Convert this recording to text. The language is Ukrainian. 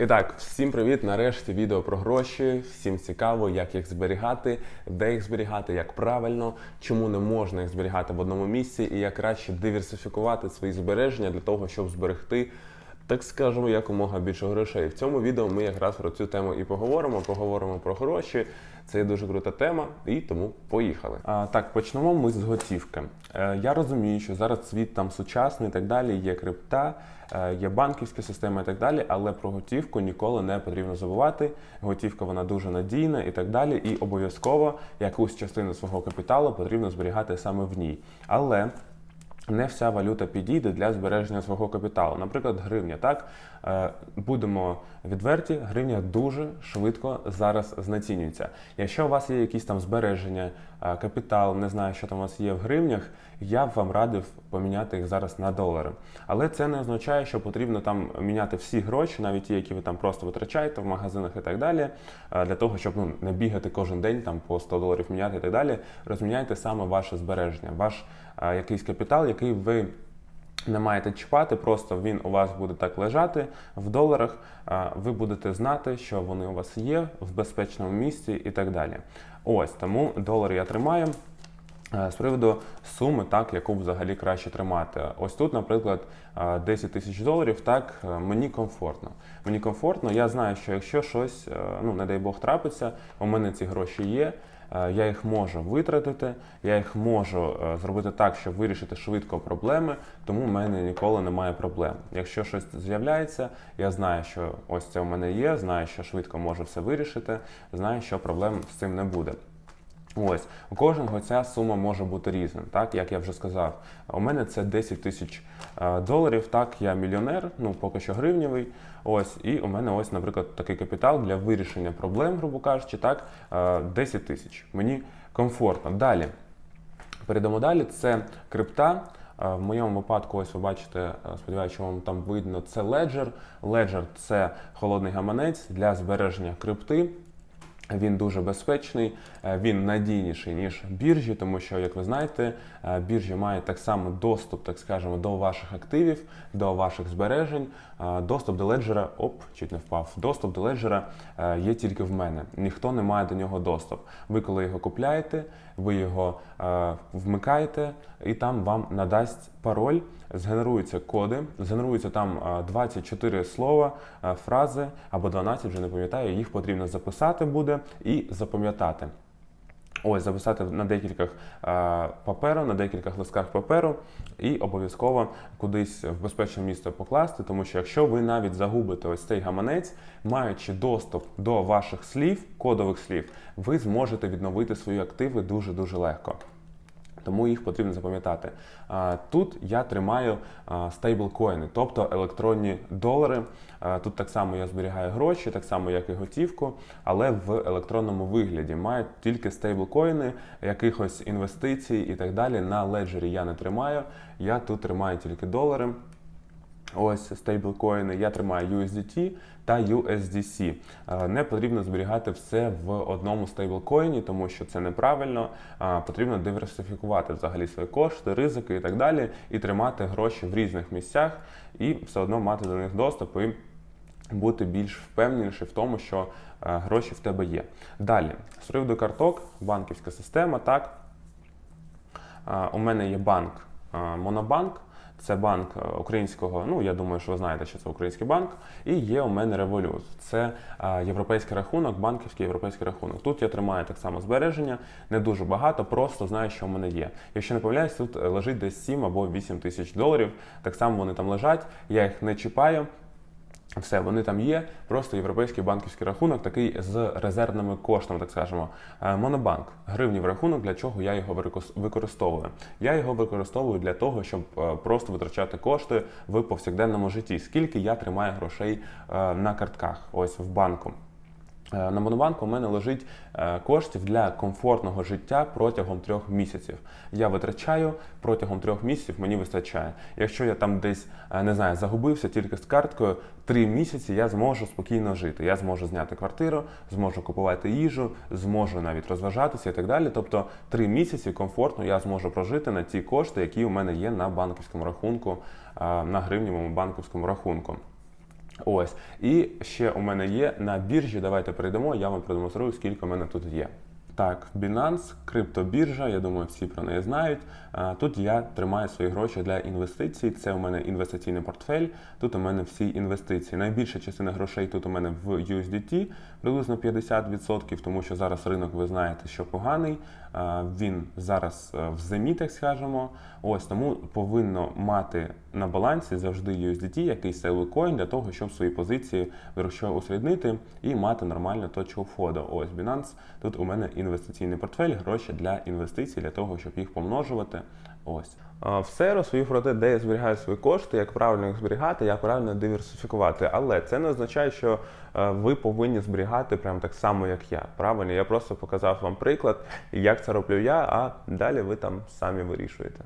І так, всім привіт! Нарешті відео про гроші. Всім цікаво, як їх зберігати, де їх зберігати, як правильно, чому не можна їх зберігати в одному місці, і як краще диверсифікувати свої збереження для того, щоб зберегти, так скажемо, якомога більше грошей. В цьому відео ми якраз про цю тему і поговоримо. Поговоримо про гроші. Це є дуже крута тема, і тому поїхали. А, так, почнемо ми з готівки. Е, я розумію, що зараз світ там сучасний і так далі, є крипта, е, є банківська система і так далі, але про готівку ніколи не потрібно забувати. Готівка вона дуже надійна і так далі, і обов'язково якусь частину свого капіталу потрібно зберігати саме в ній. Але не вся валюта підійде для збереження свого капіталу. Наприклад, гривня. Так Е, будемо відверті, гривня дуже швидко зараз знецінюється. Якщо у вас є якісь там збереження, е, капітал, не знаю, що там у вас є в гривнях, я б вам радив поміняти їх зараз на долари. Але це не означає, що потрібно там міняти всі гроші, навіть ті, які ви там просто витрачаєте в магазинах і так далі, е, для того, щоб ну не бігати кожен день там по 100 доларів міняти і так далі. Розміняйте саме ваше збереження, ваш якийсь капітал, який ви. Не маєте чіпати, просто він у вас буде так лежати в доларах. Ви будете знати, що вони у вас є в безпечному місці і так далі. Ось тому долар я тримаю. З приводу суми, так, яку взагалі краще тримати. Ось тут, наприклад, 10 тисяч доларів, так мені комфортно. Мені комфортно, я знаю, що якщо щось, ну не дай Бог трапиться, у мене ці гроші є. Е, я їх можу витратити, я їх можу е, зробити так, щоб вирішити швидко проблеми, тому в мене ніколи немає проблем. Якщо щось з'являється, я знаю, що ось це у мене є, знаю, що швидко можу все вирішити, знаю, що проблем з цим не буде. Ось у кожного ця сума може бути різним, так як я вже сказав. У мене це 10 тисяч е, доларів. Так, я мільйонер, ну поки що гривневий. Ось, і у мене ось, наприклад, такий капітал для вирішення проблем, грубо кажучи, так 10 е, тисяч. Мені комфортно. Далі перейдемо далі. Це крипта. Е, в моєму випадку, ось ви бачите, сподіваюся, вам там видно, це Ledger. Ledger – це холодний гаманець для збереження крипти. Він дуже безпечний, е, він надійніший ніж біржі, тому що, як ви знаєте, е, біржі мають так само доступ, так скажемо, до ваших активів, до ваших збережень. Е, доступ до леджера, оп, чуть не впав. Доступ до леджера є тільки в мене. Ніхто не має до нього доступ. Ви коли його купляєте, ви його вмикаєте, і там вам надасть пароль згенеруються коди, згенеруються там 24 слова, фрази або 12, вже не пам'ятаю, їх потрібно записати буде і запам'ятати. Ось, записати на декілька паперу, на декілька листках паперу, і обов'язково кудись в безпечне місце покласти, тому що якщо ви навіть загубите ось цей гаманець, маючи доступ до ваших слів, кодових слів, ви зможете відновити свої активи дуже дуже легко тому їх потрібно запам'ятати. Тут я тримаю стейблкоїни, тобто електронні долари. Тут так само я зберігаю гроші, так само як і готівку, але в електронному вигляді маю тільки стейблкоїни, якихось інвестицій і так далі. На леджері я не тримаю. Я тут тримаю тільки долари. Ось стейблкоїни, я тримаю USDT та USDC. Е, не потрібно зберігати все в одному стейблкоїні, тому що це неправильно. Потрібно диверсифікувати взагалі свої кошти, ризики і так далі, і тримати гроші в різних місцях, і все одно мати до них доступ і бути більш впевненіше в тому, що е, гроші в тебе є. Далі, з приводу карток, банківська система. Так, е, у мене є банк Монобанк. Це банк е, українського. Ну я думаю, що ви знаєте, що це український банк. І є у мене револют. Це е, європейський рахунок, банківський європейський рахунок. Тут я тримаю так само збереження, не дуже багато, просто знаю, що в мене є. Якщо не помиляюсь, тут лежить десь 7 або 8 тисяч доларів. Так само вони там лежать. Я їх не чіпаю. Все, вони там є. Просто європейський банківський рахунок, такий з резервними коштами, так скажемо. Е, Монобанк, гривнів рахунок, для чого я його використовую. Я його використовую для того, щоб е, просто витрачати кошти в повсякденному житті. Скільки я тримаю грошей е, на картках, ось в банку. Е, на Монобанку у мене лежить е, коштів для комфортного життя протягом трьох місяців. Я витрачаю протягом трьох місяців мені вистачає. Якщо я там десь е, не знаю, загубився тільки з карткою, три місяці я зможу спокійно жити. Я зможу зняти квартиру, зможу купувати їжу, зможу навіть розважатися і так далі. Тобто три місяці комфортно я зможу прожити на ті кошти, які у мене є на банківському рахунку, на гривневому банківському рахунку. Ось. І ще у мене є на біржі. Давайте перейдемо, я вам продемонструю, скільки у мене тут є. Так, Binance, криптобіржа, я думаю, всі про неї знають. Тут я тримаю свої гроші для інвестицій. Це у мене інвестиційний портфель. Тут у мене всі інвестиції. Найбільша частина грошей тут у мене в USDT, приблизно 50%, тому що зараз ринок, ви знаєте, що поганий. А, Він зараз е, в зимі, так скажемо. Ось тому повинно мати на балансі завжди USDT, якийсь стейблкоін для того, щоб свої позиції грошові усереднити і мати нормальну точку входу. Ось Binance. Тут у мене інвестиційний портфель, гроші для інвестицій, для того, щоб їх помножувати. Ось. Все розповів про те, де я зберігаю свої кошти, як правильно їх зберігати, як правильно диверсифікувати. Але це не означає, що е, ви повинні зберігати прям так само, як я. Правильно, я просто показав вам приклад, як це роблю я, а далі ви там самі вирішуєте.